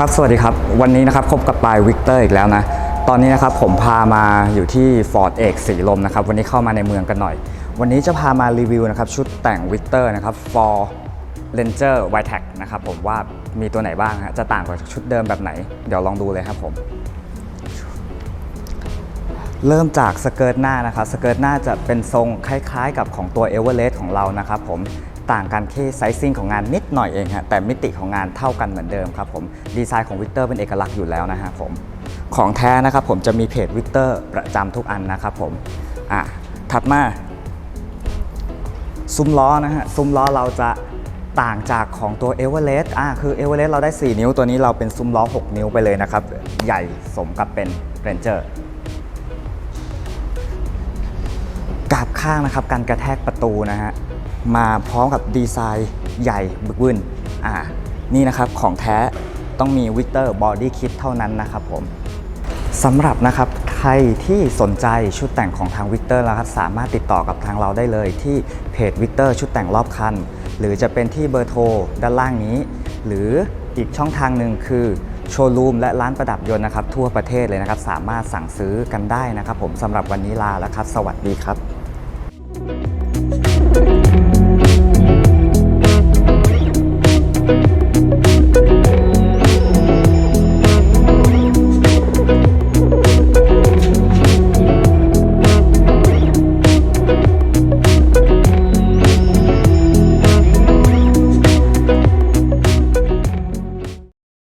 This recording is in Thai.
ครับ สวัสดีครับ วันนี้นะครับพบกับปายวิกเตอร์อีกแล้วนะ ตอนนี้นะครับผมพามาอยู่ที่ฟอร์ดเอกสีลมนะครับ วันนี้เข้ามาในเมืองกันหน่อย วันนี้จะพามารีวิวนะครับชุดแต่งวิกเตอร์นะครับ for Ranger w i t e c นะครับผมว่ามีตัวไหนบ้างฮะ จะต่างกับชุดเดิมแบบไหน เดี๋ยวลองดูเลยครับผม เริ่มจากสเกิร์ตหน้านะครับ สเกิร์ตหน้าจะเป็นทรงคล้ายๆ กับของตัวเอเวอเรสของเรานะครับผม ต่างกันแค่ไซซิ่งของงานนิดหน่อยเองฮะแต่มิติของงานเท่ากันเหมือนเดิมครับผมดีไซน์ของวิกเตอร์เป็นเอกลักษณ์อยู่แล้วนะฮะผมของแท้นะครับผมจะมีเพจวิกเตอร์ประจำทุกอันนะครับผมอะถัดมาซุ้มล้อนะฮะซุ้มล้อเราจะต่างจากของตัวเอเวอเรสต์อ่าคือเอเวอเรสต์เราได้ 4 นิ้วตัวนี้เราเป็นซุ้มล้อ 6 นิ้วไปเลยนะครับ ใหญ่สมกับเป็นเรนเจอร์กาบข้างนะครับการกระแทกประตูนะฮะ มาพร้อมกับดีไซน์ใหญ่บึกบึนอ่านี่นะครับของแท้ต้องมีวิกเตอร์บอดี้คิ t เท่านั้นนะครับผมสำหรับนะครับใครที่สนใจชุดแต่งของทางวิกเตอร์นะครับสามารถติดต่อกับทางเราได้เลยที่เพจวิกเตอร์ชุดแต่งรอบคัน หรือจะเป็นที่เบอร์โทรด้านล่างนี้ หรืออีกช่องทางหนึ่งคือโชว์รูมและร้านประดับยนต์นะครับทั่วประเทศเลยนะครับ สามารถสั่งซื้อกันได้นะครับ ผมสำหรับวันนี้ลาแล้วครับ สวัสดีครับ